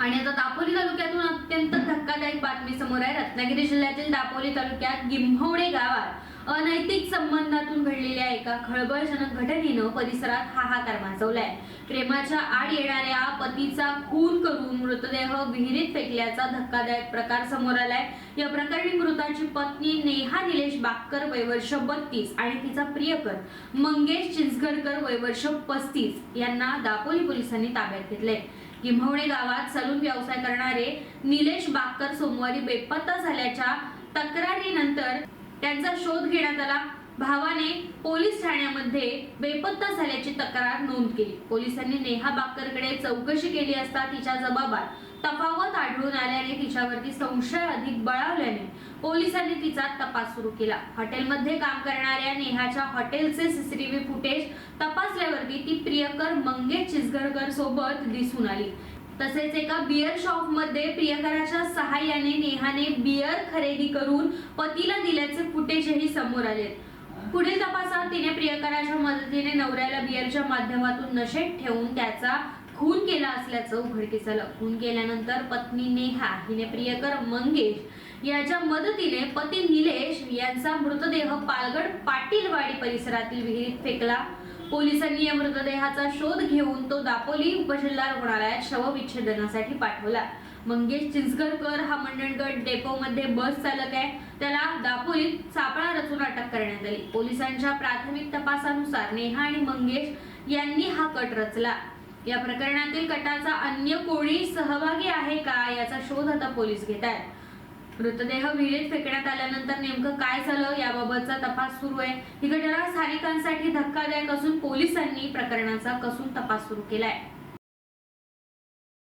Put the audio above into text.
आणि आता दापोली तालुक्यातून अत्यंत धक्कादायक बातमी समोर आहे. रत्नागिरी जिल्ह्यातील दापोली तालुक्यात गिम्हवणे गावात अनैतिक संबंधातून घडलेल्या एका खळबळजनक घटनेनं परिसरात हाहाकार माजवलाय. प्रेमाच्या आड येणाऱ्या पतीचा खून करून मृतदेह विहिरीत फेकल्याचा धक्कादायक प्रकार समोर आलाय. या प्रकरणी मृताची पत्नी नेहा निलेश बाक्कर वयवर्ष बत्तीस आणि तिचा प्रियकर मंगेश चिंचगडकर वयवर्ष पस्तीस यांना दापोली पोलिसांनी ताब्यात घेतले किंभवणे गावात सलून व्यवसाय करणारे निलेश बाक्कर सोमवारी बेपत्ता झाल्याच्या तक्रारीनंतर त्यांचा शोध घेण्यात आला. भावाने पोलीस ठाण्यामध्ये बेपत्ता झाल्याची तक्रार नोंद केली. पोलिसांनी नेहा बाक्करकडे चौकशी केली असता तिच्या जबाबात तफावत आढळून आल्याने तिच्यावरती संशय अधिक बळावल्याने पोलिसांनी तिचा तपास सुरू केला. हॉटेलमध्ये काम करणाऱ्या नेहाच्या हॉटेलचे सीसीटीव्ही फुटेज तपासल्यावरती ती प्रियकर मंगेश चिसगरकर सोबत दिसून आली. तसेच एका बियर शॉपमध्ये प्रियकराच्या सहाय्याने नेहाने बियर खरेदी करून पतीला दिल्याचे फुटेजही समोर आले. पुढील तपासात तिने प्रियकराच्या मदतीने नवऱ्याला बियरच्या माध्यमातून नशेत ठेवून त्याचा खून केला असल्याचं उघडकीस आलं. खून केल्यानंतर पत्नी नेहा हिने प्रियकर मंगेश याच्या मदतीने पती निलेश यांचा मृतदेह पालगड पाटीलवाडी परिसरातील विहिरीत फेकला. पोलिसांनी या मृतदेहाचा शोध घेऊन तो दापोली उपजिल्हा रुग्णालयात शवविच्छेदनासाठी पाठवला. मंगेश चिंचगरकर हा मंडणगड डेपो मध्ये बस चालक आहे. त्याला दापोलीत सापळा रचून अटक करण्यात आली. पोलिसांच्या प्राथमिक तपासानुसार नेहा आणि मंगेश यांनी हा कट रचला. या प्रकरणातील कटाचा अन्य कोणी सहभागी आहे का याचा शोध आता पोलीस घेत आहेत. मृतदेह विहिरीत फेकण्यात आल्यानंतर नेमकं काय झालं याबाबतचा तपास सुरू आहे. ही घटना स्थानिकांसाठी धक्कादायक असून पोलिसांनी प्रकरणाचा कसून तपास सुरू केलाय.